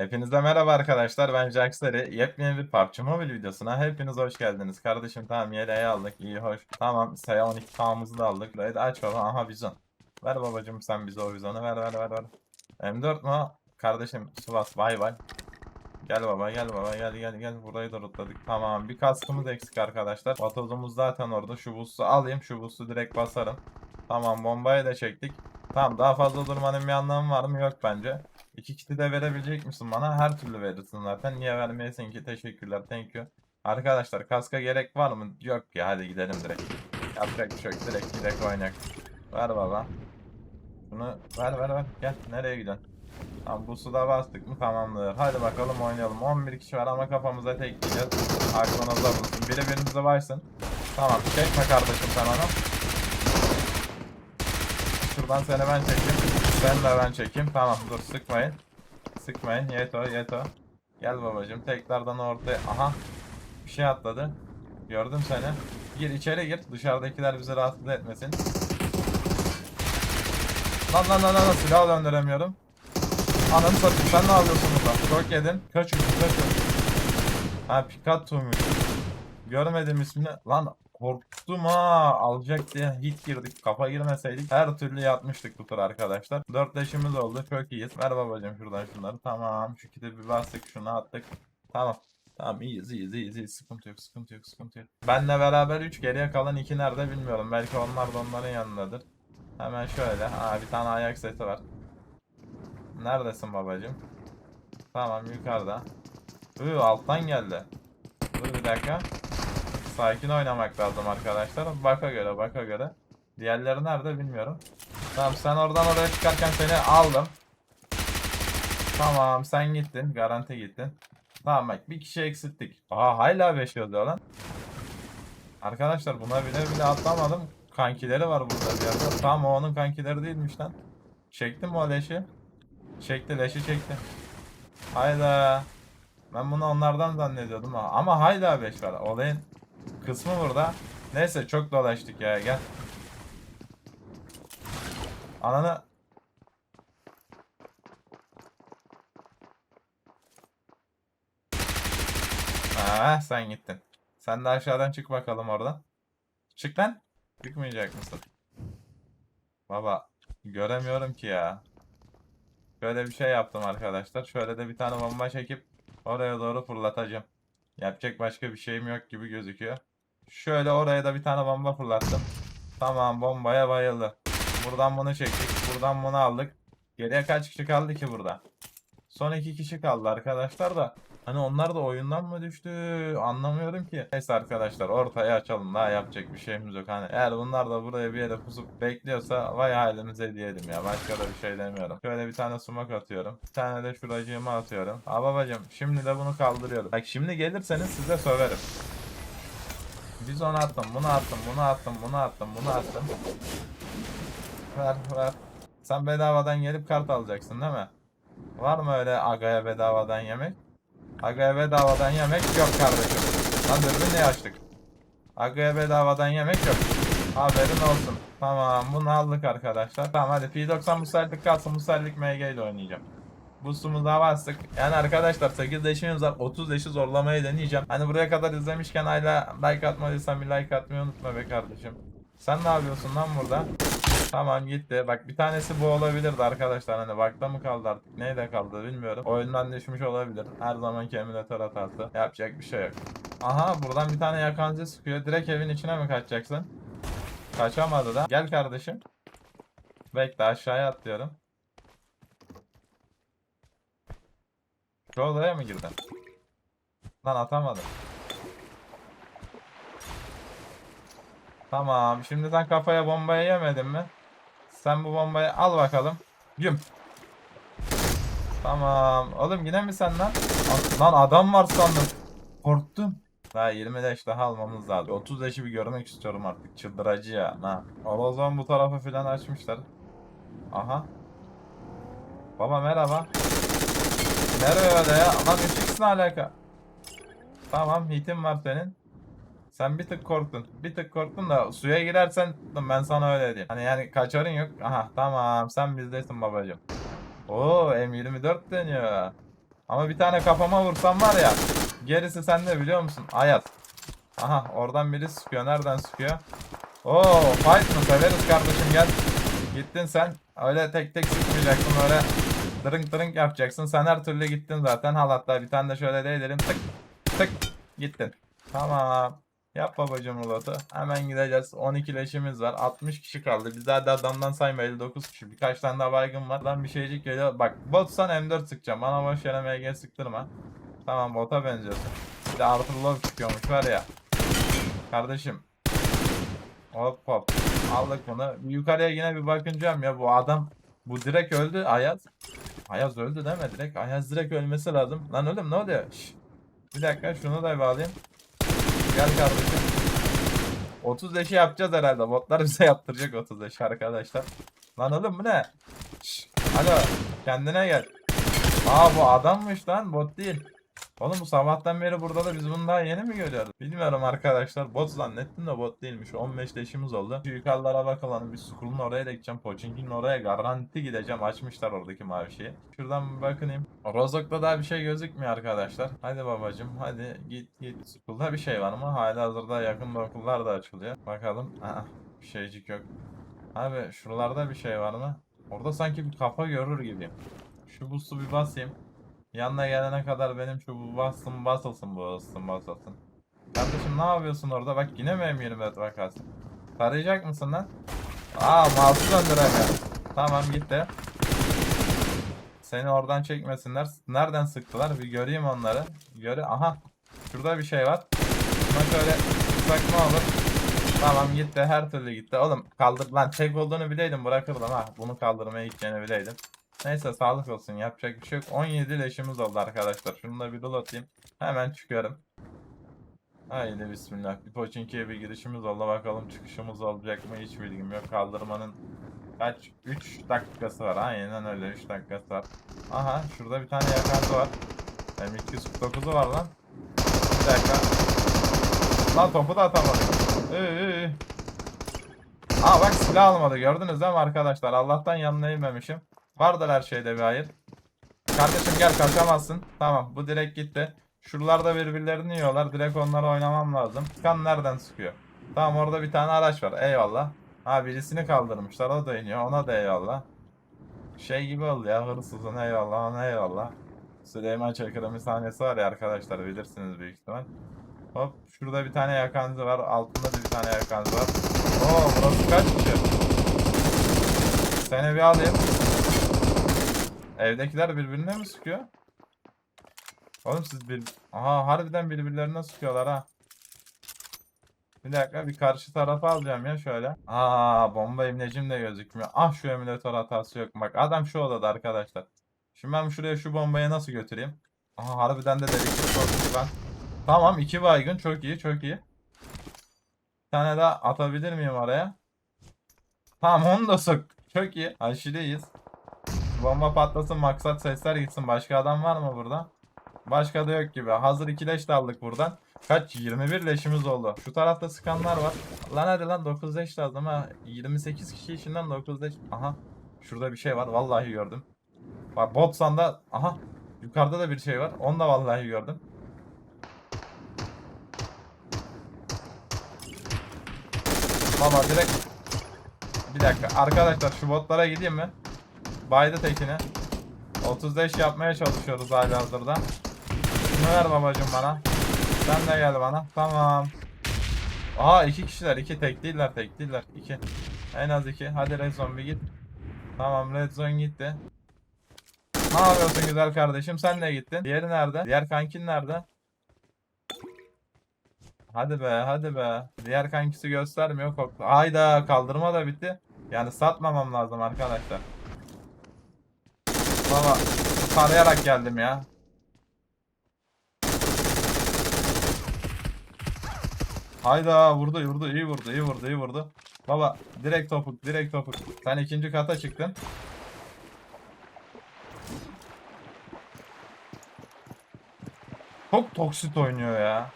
Hepinize merhaba arkadaşlar ben Jaxleri. Yepyeni bir PUBG Mobile videosuna hepiniz hoş geldiniz. Kardeşim tamam yeleği aldık iyi hoş. Tamam saya 12 tamamımızı da aldık. Hadi aç baba aha vizyon. Ver babacım sen bize o vizyonu ver ver ver ver. M4 mu? Kardeşim Sivas bay bay. Gel baba gel baba gel gel gel burayı da rutladık. Tamam bir kaskımız eksik arkadaşlar. Vatozumuz zaten orada şu busu alayım şu busu direkt basarım. Tamam bombayı da çektik. Tamam daha fazla durmanın bir anlamı var mı? Yok bence. İki kiti de verebilecek misin bana? Her türlü verirsin zaten. Niye vermeyesin ki? Teşekkürler. Thank you. Arkadaşlar kaska gerek var mı? Yok ya hadi gidelim direkt. Yapacak bir şey yok. Direkt direkt oynak. Ver baba. Bunu ver ver ver. Gel. Nereye gidiyorsun? Tamam bu suda bastık mı tamamdır. Hadi bakalım oynayalım. 11 kişi var ama kafamıza tek yiyeceğiz. Aklınızda bulunsun. Biri birimizde varsın. Tamam çekme kardeşim sen onu. Şuradan seni ben çekeyim. Sen de ben çekeyim. Tamam dur sıkmayın. Sıkmayın. Yeto yeto. Gel babacım tekrardan ortaya. Aha. Bir şey atladı. Gördüm seni. Gir içeri gir. Dışarıdakiler bizi rahatsız etmesin. Lan lan lan lan silah döndüremiyorum. Ananı satayım sen ne yapıyorsun burada? Çok yedin. Kaç ucu kaç ucu. Ha. Görmedim ismini. Lan korktum ha. Alacak diye hit girdik. Kafa girmeseydik her türlü yatmıştık bu tur arkadaşlar. 4 leşimiz oldu. Çok iyiyiz. Ver babacım şuradan şunları. Tamam. Şu kiti bir bastık. Şunu attık. Tamam. Tamam iyiyiz iyiyiz iyiyiz. iyiyiz. Sıkıntı yok sıkıntı yok sıkıntı yok. Benle beraber 3 geriye kalan 2 nerede bilmiyorum. Belki onlar da onların yanındadır. Hemen şöyle. Aa bir tane ayak seti var. Neredesin babacım? Tamam yukarıda. Iı alttan geldi. Dur bir dakika. Sakin oynamak lazım arkadaşlar. Baka göre baka göre. Diğerleri nerede bilmiyorum. Tamam sen oradan oraya çıkarken seni aldım. Tamam sen gittin. Garanti gittin. Tamam bak bir kişi eksilttik. Aa hala 5 yazıyor lan. Arkadaşlar buna bile bile atlamadım. Kankileri var burada bir yerde. Tamam o onun kankileri değilmiş lan. Çektim mi o leşi? Çekti leşi çekti. Hayda. Ben bunu onlardan zannediyordum ama, ama hala 5 var. Olayın kısmı burada. Neyse çok dolaştık ya gel. Ananı Ha sen gittin. Sen de aşağıdan çık bakalım oradan. Çık lan. Çıkmayacak mısın? Baba göremiyorum ki ya. Böyle bir şey yaptım arkadaşlar. Şöyle de bir tane bomba çekip oraya doğru fırlatacağım. Yapacak başka bir şeyim yok gibi gözüküyor. Şöyle oraya da bir tane bomba fırlattım. Tamam bombaya bayıldı. Buradan bunu çektik. Buradan bunu aldık. Geriye kaç kişi kaldı ki burada? Son iki kişi kaldı arkadaşlar da. Hani onlar da oyundan mı düştü anlamıyorum ki. Neyse arkadaşlar ortaya açalım daha yapacak bir şeyimiz yok. Hani eğer bunlar da buraya bir yere pusup bekliyorsa vay halimize diyelim ya. Başka da bir şey demiyorum. Şöyle bir tane sumak atıyorum. Bir tane de şuracığıma atıyorum. Aa babacım şimdi de bunu kaldırıyorum. Bak şimdi gelirseniz size söverim. Biz onu attım, bunu attım, bunu attım, bunu attım, bunu attım. Ver, ver. Sen bedavadan gelip kart alacaksın değil mi? Var mı öyle Aga'ya bedavadan yemek? Aga'ya bedavadan yemek yok kardeşim. Lan dürbün niye açtık? Aga'ya bedavadan yemek yok. Haberin olsun. Tamam bunu aldık arkadaşlar. Tamam hadi P90 musallik kalsın musallik MG ile oynayacağım. Boost'umuzu da bastık. Yani arkadaşlar 8 leşimiz var. 30 leşi zorlamayı deneyeceğim. Hani buraya kadar izlemişken hala like atmadıysan bir like atmayı unutma be kardeşim. Sen ne yapıyorsun lan burada? Tamam gitti. Bak bir tanesi bu olabilirdi arkadaşlar. Hani bakta mı kaldı artık? Neyde kaldı bilmiyorum. Oyundan düşmüş olabilir. Her zamanki emülatör hatası. Yapacak bir şey yok. Aha buradan bir tane yakancı sıkıyor. Direkt evin içine mi kaçacaksın? Kaçamadı da. Gel kardeşim. Bekle aşağıya atlıyorum. Şu odaya mı girdin? Lan atamadım. Tamam. Şimdi sen kafaya bombayı yemedin mi? Sen bu bombayı al bakalım. Güm. Tamam. Oğlum yine mi sen lan? Lan adam var sandım. Korktum. Daha 20 leş daha almamız lazım. 30 leşi bir görmek istiyorum artık. Çıldıracı ya. Ha. O zaman bu tarafı filan açmışlar. Aha. Baba merhaba. Nereye öyle ya? Lan 3x ne alaka? Tamam hitim var senin. Sen bir tık korktun. Bir tık korktun da suya girersen ben sana öyle diyeyim. Hani yani kaçarın yok. Aha tamam sen bizdesin babacım. Oo M24 deniyor. Ama bir tane kafama vursam var ya. Gerisi sende biliyor musun? Ayaz. Aha oradan biri sıkıyor. Nereden sıkıyor? Oo fight mı? Severiz kardeşim gel. Gittin sen. Öyle tek tek sıkmayacaksın. Öyle dırınk dırınk yapacaksın. Sen her türlü gittin zaten. Al hatta bir tane de şöyle değdirelim. Tık tık gittin. Tamam. Yap babacım rulotu. Hemen gideceğiz. 12 leşimiz var. 60 kişi kaldı. Biz hadi adamdan sayma 59 kişi. Birkaç tane daha baygın var. Lan bir şeycik geliyor. Bak botsan M4 sıkacağım. Bana boş yere MG sıktırma. Tamam bota benziyorsun. Bir de Arthur Love çıkıyormuş var ya. Kardeşim. Hop hop. Aldık bunu. Yukarıya yine bir bakınacağım ya. Bu adam bu direkt öldü. Ayaz. Ayaz öldü deme direkt. Ayaz direkt ölmesi lazım. Lan oğlum ne oluyor? Şş. Bir dakika şunu da bağlayayım. Gel kardeşim. 30 leşi yapacağız herhalde. Botlar bize yaptıracak 30 leşi arkadaşlar. Lan oğlum bu ne? Şş. Alo kendine gel. Aa bu adammış lan bot değil. Oğlum bu sabahtan beri burada da biz bunu daha yeni mi görüyoruz? Bilmiyorum arkadaşlar. Bot zannettim de bot değilmiş. 15 leşimiz oldu. Şu yukarılara bakalım. Bir Skull'un oraya da gideceğim. Pochinki'nin oraya garanti gideceğim. Açmışlar oradaki mavi şeyi. Şuradan bir bakınayım. Rozok'ta daha bir şey gözükmüyor arkadaşlar. Hadi babacım hadi git git. Skull'da bir şey var mı? Hala hazırda yakında okullar da açılıyor. Bakalım. Aa, bir şeycik yok. Abi şuralarda bir şey var mı? Orada sanki bir kafa görür gibiyim. Şu boost'u bir basayım. Yanına gelene kadar benim şu bastım basılsın ıstım basılsın. Kardeşim ne yapıyorsun orada? Bak yine mi M24 vakası? Tarayacak mısın lan? Aa mouse'u döndüremiyor. Tamam gitti. Seni oradan çekmesinler. Nereden sıktılar? Bir göreyim onları. Göre Aha. Şurada bir şey var. Buna şöyle sıksak ne olur? Tamam gitti. Her türlü gitti. Oğlum kaldır lan tek olduğunu bileydim bırakırdım ha. Bunu kaldırmaya gideceğini bileydim. Neyse sağlık olsun yapacak bir şey yok. 17 leşimiz oldu arkadaşlar. Şunu da bir dol atayım. Hemen çıkıyorum. Haydi bismillah. Bir Pochinki'ye bir girişimiz oldu. Bakalım çıkışımız olacak mı hiç bilgim yok. Kaldırmanın kaç? 3 dakikası var. Aynen öyle 3 dakikası var. Aha şurada bir tane yakası var. M249'u var lan. Bir dakika. Lan topu da atamadık. Ee. Aa bak silah almadı gördünüz değil mi arkadaşlar? Allah'tan yanına inmemişim. Vardır her şeyde bir hayır. Kardeşim gel kaçamazsın. Tamam bu direkt gitti. Şuralarda birbirlerini yiyorlar. Direkt onlara oynamam lazım. Kan nereden sıkıyor? Tamam orada bir tane araç var. Eyvallah. Ha birisini kaldırmışlar. O da iniyor. Ona da eyvallah. Şey gibi oldu ya hırsızın eyvallah ona eyvallah. Süleyman Çakır'ın bir sahnesi var ya arkadaşlar bilirsiniz büyük ihtimal. Hop şurada bir tane yakancı var. Altında da bir tane yakancı var. Oo burası kaç kişi? Seni bir alayım. Evdekiler birbirine mi sıkıyor? Oğlum siz bir... Aha harbiden birbirlerine sıkıyorlar ha. Bir dakika bir karşı tarafa alacağım ya şöyle. Aa bomba imlecim de gözükmüyor. Ah şu emülatör hatası yok. Bak adam şu odada arkadaşlar. Şimdi ben şuraya şu bombayı nasıl götüreyim? Aha harbiden de dedektif korkusu ben. Tamam iki baygın çok iyi çok iyi. Bir tane daha atabilir miyim oraya? Tamam onu da sok. Çok iyi. Aşireyiz. Bomba patlasın maksat sesler gitsin. Başka adam var mı burada? Başka da yok gibi. Hazır iki leş de aldık buradan. Kaç? 21 leşimiz oldu. Şu tarafta sıkanlar var. Lan hadi lan 9 leş lazım ha. 28 kişi içinden 9 leş. Aha. Şurada bir şey var. Vallahi gördüm. Bak bot sanda. Aha. Yukarıda da bir şey var. Onu da vallahi gördüm. Baba direkt. Bir dakika. Arkadaşlar şu botlara gideyim mi? Baydı tekini. 35 yapmaya çalışıyoruz hala hazırda. Şunu ver babacım bana. Sen de gel bana. Tamam. Aa iki kişiler. iki tek değiller. Tek değiller. iki. En az iki. Hadi red zone bir git. Tamam red zone gitti. Ne yapıyorsun güzel kardeşim? Sen de gittin. Diğeri nerede? Diğer kankin nerede? Hadi be hadi be. Diğer kankisi göstermiyor. Korktu. Hayda kaldırma da bitti. Yani satmamam lazım arkadaşlar. Baba tarayarak geldim ya. Hayda vurdu vurdu iyi vurdu iyi vurdu iyi vurdu. Baba direkt topuk direkt topuk. Sen ikinci kata çıktın. Çok toksit oynuyor ya.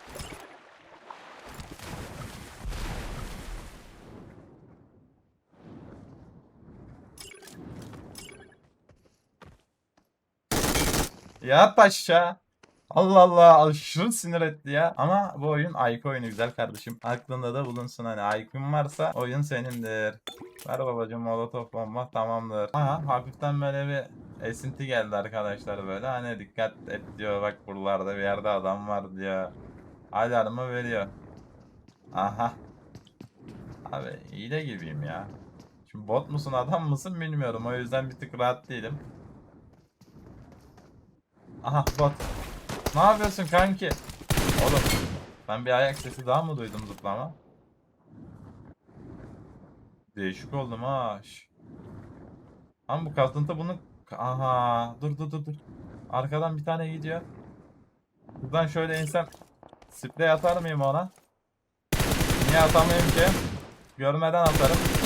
Yat aşağı. Allah Allah aşırı sinir etti ya. Ama bu oyun IQ oyunu güzel kardeşim. Aklında da bulunsun hani IQ'un varsa oyun senindir. Ver babacım molotof bomba tamamdır. Aha hafiften böyle bir esinti geldi arkadaşlar böyle. Hani dikkat et diyor bak buralarda bir yerde adam var diyor. Alarmı veriyor. Aha. Abi hile gibiyim ya. Şimdi bot musun adam mısın bilmiyorum. O yüzden bir tık rahat değilim. Aha bot. Ne yapıyorsun kanki? Oğlum ben bir ayak sesi daha mı duydum zıplama? Değişik oldum ha. Ama bu kasıntı bunu... Aha dur dur dur dur. Arkadan bir tane gidiyor. Buradan şöyle insem sprey atar mıyım ona? Niye atamayayım ki? Görmeden atarım.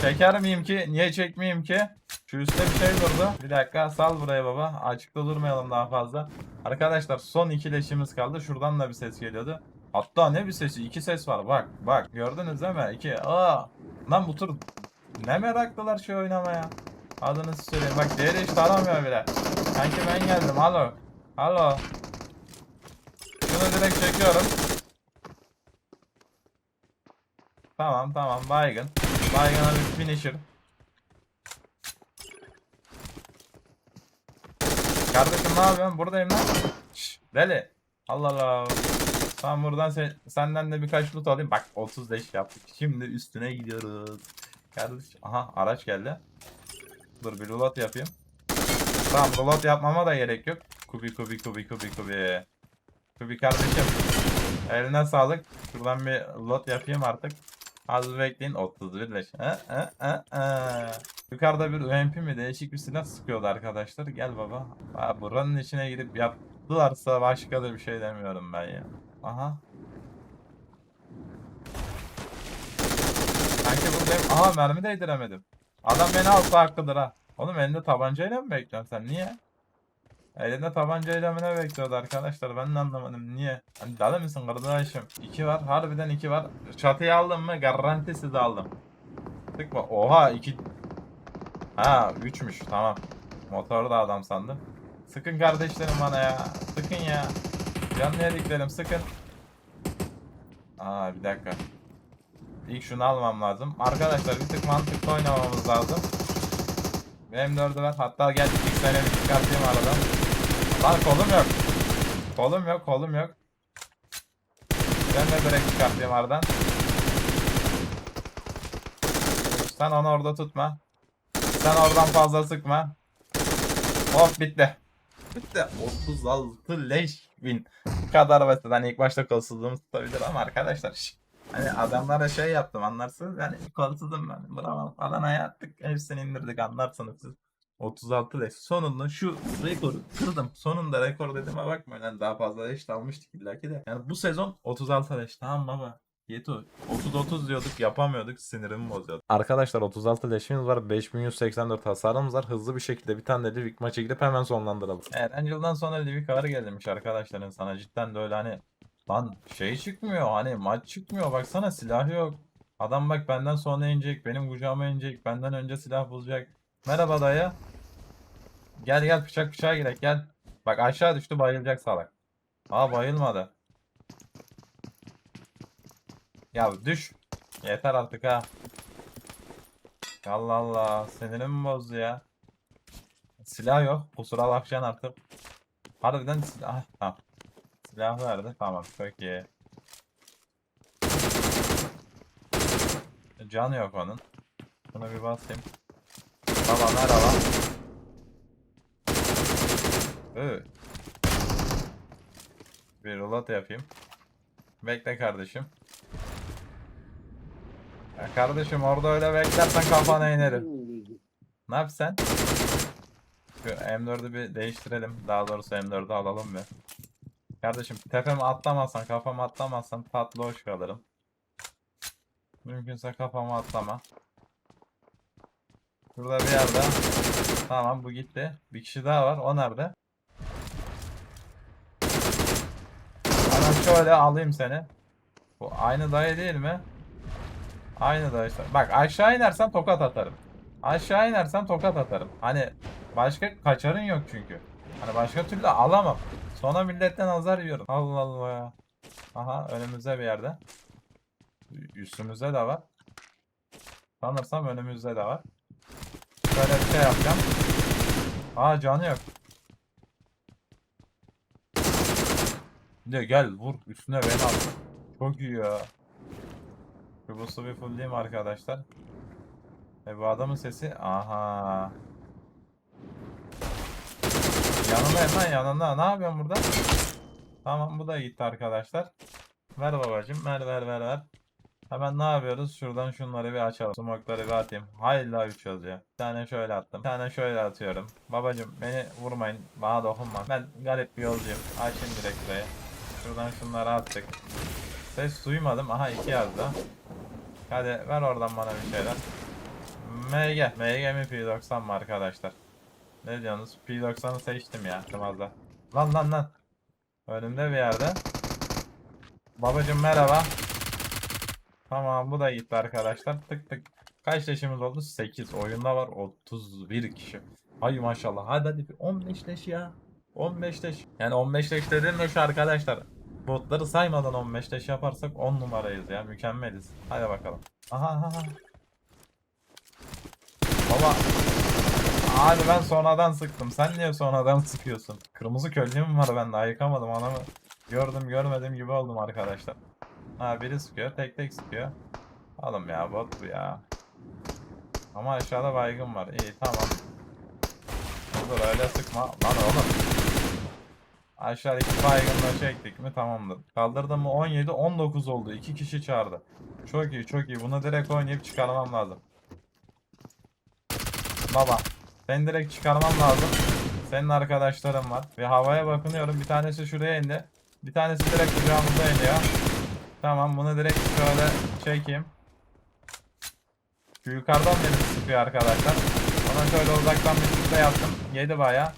Çeker miyim ki? Niye çekmeyeyim ki? Şu üstte bir şey durdu. Bir dakika sal buraya baba. Açıkta durmayalım daha fazla. Arkadaşlar son iki leşimiz kaldı. Şuradan da bir ses geliyordu. Hatta ne bir sesi? İki ses var. Bak bak. Gördünüz değil mi? İki. Aa. Lan bu tur ne meraklılar şu oynamaya. Adını söyleyeyim. Bak diğeri hiç taramıyor bile. Sanki ben geldim. Alo. Alo. Şunu direkt çekiyorum. Tamam tamam baygın. Baygına bir finisher. Kardeşim ne yapıyorsun? Buradayım lan. Şşş, deli. Allah Allah. Tamam buradan sen, senden de birkaç loot alayım. Bak 35 yaptık. Şimdi üstüne gidiyoruz. Kardeş. Aha araç geldi. Dur bir reload yapayım. Tamam reload yapmama da gerek yok. Kubi kubi kubi kubi kubi. Kubi kardeşim. Eline sağlık. Şuradan bir load yapayım artık. Az bekleyin 31 leş. Hı. Yukarıda bir UMP mi değişik bir silah sıkıyordu arkadaşlar. Gel baba. Aa, buranın içine gidip yaptılarsa başka da bir şey demiyorum ben ya. Aha. Sanki buradayım. Aha mermi değdiremedim. Adam beni alsa hakkıdır ha. Oğlum elinde tabancayla mı bekliyorsun sen? Niye? Elinde tabancayla mı ne bekliyordu arkadaşlar? Ben de anlamadım. Niye? Hani deli misin kardeşim? İki var. Harbiden iki var. Çatıyı aldım mı? Garantisi de aldım. Tıkma. Oha iki. Ha üçmüş. Tamam. Motoru da adam sandım. Sıkın kardeşlerim bana ya. Sıkın ya. Canlı yediklerim sıkın. Aa bir dakika. İlk şunu almam lazım. Arkadaşlar bir tık mantıklı oynamamız lazım. M4'ü ver. Hatta gel iki sene bir çıkartayım aradan. Lan kolum yok. Kolum yok, kolum yok. Ben de direkt çıkartayım aradan. Sen onu orada tutma. Sen oradan fazla sıkma. Hop bitti. Bitti. 36 leş win. Bu kadar basit. Hani ilk başta kolsuzluğumuz tutabilir ama arkadaşlar Hani adamlara şey yaptım anlarsınız. Yani kolsuzum ben. Bravo falan attık. Hepsini indirdik anlarsınız siz. 36 leş. Sonunda şu rekoru kırdım. Sonunda rekor dediğime bakmayın. Yani daha fazla leş almıştık illaki de. Yani bu sezon 36 leş. Tamam baba. Yeto. 30-30 diyorduk yapamıyorduk sinirimi bozuyordu. Arkadaşlar 36 leşimiz var. 5184 hasarımız var. Hızlı bir şekilde bir tane de Livik maçı gidip hemen sonlandıralım. Evet Angel'dan sonra Livik ağır gelmiş arkadaşlar insana. Cidden de öyle hani Lan şey çıkmıyor hani maç çıkmıyor baksana silah yok. Adam bak benden sonra inecek benim kucağıma inecek benden önce silah bulacak. Merhaba dayı. Gel gel bıçak bıçağa girek gel. Bak aşağı düştü bayılacak salak. Aa bayılmadı. Ya düş. Yeter artık ha. Allah Allah sinirimi bozdu ya. Silah yok kusura bakacaksın artık. Harbiden silah. Ah, Tamam. Silah verdi. Tamam çok iyi. Canı yok onun. Şuna bir basayım. Baba merhaba. Ee. Bir reload yapayım. Bekle kardeşim. Ya kardeşim orada öyle beklersen kafana inerim. Ne yapsan? Şu M4'ü bir değiştirelim. Daha doğrusu M4'ü alalım bir. Kardeşim tepeme atlamazsan, kafama atlamazsan tatlı hoş kalırım. Mümkünse kafama atlama. Burada bir yerde. Tamam bu gitti. Bir kişi daha var. O nerede? Hemen şöyle alayım seni. Bu aynı dayı değil mi? Aynı dayı. Bak aşağı inersen tokat atarım. Aşağı inersen tokat atarım. Hani başka kaçarın yok çünkü. Hani başka türlü alamam. Sonra milletten azar yiyorum. Allah Allah ya. Aha önümüzde bir yerde. Üstümüzde de var. Sanırsam önümüzde de var. Şöyle bir şey yapacağım. Aa canı yok. De gel vur üstüne beni al. Çok iyi ya. Şu bu bir fullleyeyim arkadaşlar. E bu adamın sesi aha. Yanındayım lan yanında. Ne yapıyorsun burada? Tamam bu da gitti arkadaşlar. Ver babacım ver ver ver ver. Hemen ne yapıyoruz? Şuradan şunları bir açalım. Smoke'ları bir atayım. Hayla 3 yazıyor. Bir tane şöyle attım. Bir tane şöyle atıyorum. Babacım beni vurmayın. Bana dokunma. Ben garip bir yolcuyum. Açayım direkt burayı. Şuradan şunları attık. Ses duymadım. Aha 2 yazdı. Hadi ver oradan bana bir şeyler. MG. MG mi P90 mı arkadaşlar? Ne diyorsunuz? P90'ı seçtim ya. Tımazda. Lan lan lan. Önümde bir yerde. Babacım merhaba. Tamam bu da gitti arkadaşlar. Tık tık. Kaç leşimiz oldu? 8. Oyunda var 31 kişi. Ay maşallah. Hadi hadi bir 15 leş ya. 15 leş. Yani 15 leş dediğim de şu arkadaşlar. Botları saymadan 15 leş yaparsak 10 numarayız ya. Mükemmeliz. Hadi bakalım. Aha. aha. Baba. Abi ben sonradan sıktım. Sen niye sonradan sıkıyorsun? Kırmızı köllüğüm var bende. Ayıkamadım anamı. Gördüm görmedim gibi oldum arkadaşlar. Ha biri sıkıyor. Tek tek sıkıyor. Oğlum ya bot bu ya. Ama aşağıda baygın var. İyi tamam. Dur öyle sıkma. Lan oğlum. Aşağıdaki baygınla çektik mi tamamdır. Kaldırdım mı 17 19 oldu. 2 kişi çağırdı. Çok iyi çok iyi. Bunu direkt oynayıp çıkarmam lazım. Baba. Ben direkt çıkarmam lazım. Senin arkadaşların var. Ve havaya bakınıyorum. Bir tanesi şuraya indi. Bir tanesi direkt kucağımıza iniyor. Tamam bunu direkt şöyle çekeyim. Şu yukarıdan beni sıkıyor arkadaşlar. Ona şöyle uzaktan bir sıkta yaptım. Yedi baya.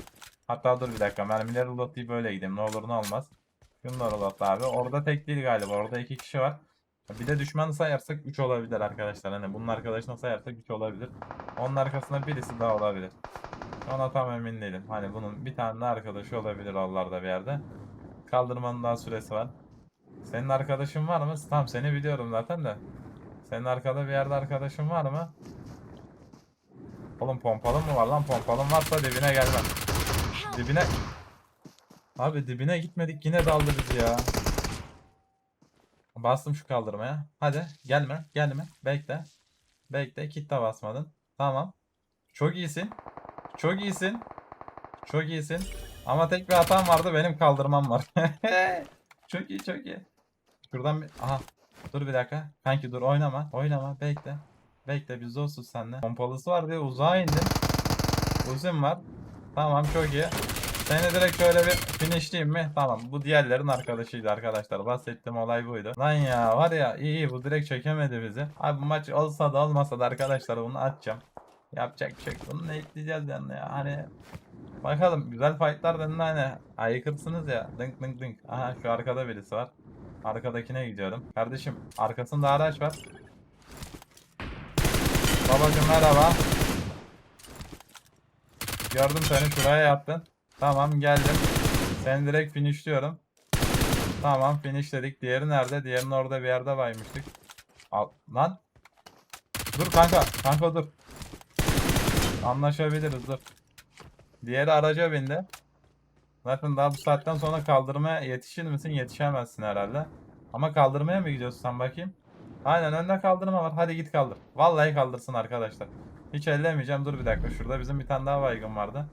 Hatta dur bir dakika mermileri reloadlayıp böyle gideyim. Ne olur ne olmaz. Şunu da abi. Orada tek değil galiba. Orada iki kişi var. Bir de düşmanı sayarsak 3 olabilir arkadaşlar. Hani bunun arkadaşını sayarsak 3 olabilir. Onun arkasında birisi daha olabilir. Ona tam emin değilim. Hani bunun bir tane de arkadaşı olabilir oralarda bir yerde. Kaldırmanın daha süresi var. Senin arkadaşın var mı? Tamam seni biliyorum zaten de. Senin arkada bir yerde arkadaşın var mı? Oğlum pompalın mı var lan? Pompalın varsa dibine gelmem. Dibine... Abi dibine gitmedik yine daldı bizi ya. Bastım şu kaldırmaya. Hadi gelme gelme. Bekle. Bekle kit de basmadın. Tamam. Çok iyisin. Çok iyisin. Çok iyisin. Ama tek bir hatam vardı benim kaldırmam var. çok iyi çok iyi. Şuradan bir... Aha. Dur bir dakika. Kanki dur oynama. Oynama. Bekle. Bekle biz dostuz seninle. Pompalısı var diye uzağa indim. Uzun var. Tamam çok iyi. Seni direkt şöyle bir finishleyeyim mi? Tamam bu diğerlerin arkadaşıydı arkadaşlar. Bahsettiğim olay buydu. Lan ya var ya iyi iyi bu direkt çekemedi bizi. Abi bu maç olsa da olmasa da arkadaşlar bunu atacağım. Yapacak bir şey. Bunu ne ekleyeceğiz yani ya. Hani bakalım güzel fightlar denildi hani. Aykırsınız ya. Dınk dınk dınk. Aha şu arkada birisi var. Arkadakine gidiyorum. Kardeşim arkasında araç var. Babacım merhaba. Gördüm seni şuraya yattın. Tamam geldim. Seni direkt finishliyorum. Tamam finishledik. Diğeri nerede? Diğerinin orada bir yerde baymıştık. Al lan. Dur kanka. Kanka dur. Anlaşabiliriz dur. Diğeri araca bindi. Zaten daha bu saatten sonra kaldırmaya yetişir misin? Yetişemezsin herhalde. Ama kaldırmaya mı gidiyorsun sen bakayım? Aynen önde kaldırma var. Hadi git kaldır. Vallahi kaldırsın arkadaşlar. Hiç ellemeyeceğim. Dur bir dakika. Şurada bizim bir tane daha baygın vardı.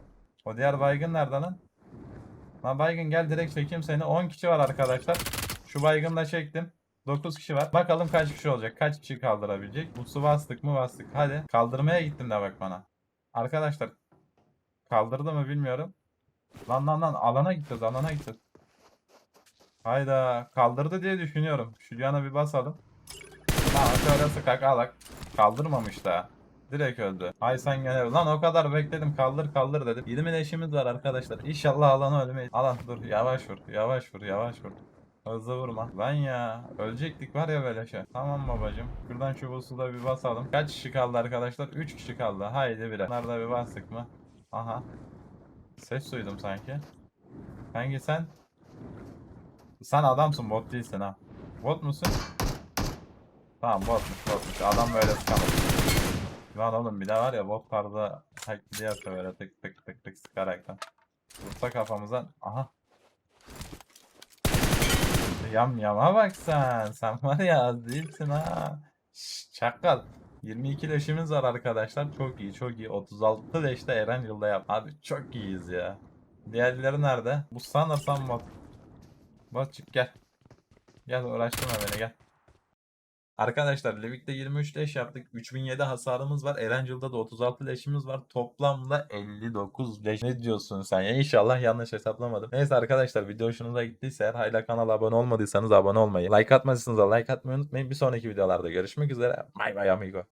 O diğer baygın nerede lan? Lan baygın gel direkt çekeyim seni. 10 kişi var arkadaşlar. Şu baygını da çektim. 9 kişi var. Bakalım kaç kişi olacak. Kaç kişi kaldırabilecek. Bu su bastık mı bastık. Hadi. Kaldırmaya gittim de bak bana. Arkadaşlar. Kaldırdı mı bilmiyorum. Lan lan lan alana gideceğiz alana gideceğiz. Hayda kaldırdı diye düşünüyorum. Şu yana bir basalım. Tamam şöyle sıkak alak. Kaldırmamış da. Direkt öldü. Ay sen gene lan o kadar bekledim kaldır kaldır dedim. 20 leşimiz var arkadaşlar. İnşallah alana ölmeyiz. Alan dur yavaş vur yavaş vur yavaş vur. Hızlı vurma. Lan ya ölecektik var ya böyle şey. Tamam babacım. Şuradan şu busu da bir basalım. Kaç kişi kaldı arkadaşlar? 3 kişi kaldı. Haydi bire. Bunlar da bir bastık mı? Aha. Ses duydum sanki. Hangi sen? Sen adamsın bot değilsin ha. Bot musun? Tamam botmuş botmuş. Adam böyle sıkamaz. Lan oğlum bir de var ya bot tarzı taklidi yapıyor böyle tık tık tık tık sıkaraktan. Vursa kafamızdan. Aha. Yam yama bak sen. Sen var ya az değilsin ha. Şşş, çakal. 22 leşimiz var arkadaşlar. Çok iyi çok iyi. 36 leşte Eren yılda yap. Abi çok iyiyiz ya. Diğerleri nerede? Bu sanırsam bot. Botçuk gel. Gel uğraştırma beni gel. Arkadaşlar Levik'te 23 leş yaptık. 3007 hasarımız var. Erencil'de de 36 leşimiz var. Toplamda 59 leş. Ne diyorsun sen ya? İnşallah yanlış hesaplamadım. Neyse arkadaşlar video hoşunuza gittiyse eğer hala kanala abone olmadıysanız abone olmayı, like atmadıysanız da like atmayı unutmayın. Bir sonraki videolarda görüşmek üzere. Bay bay amigo.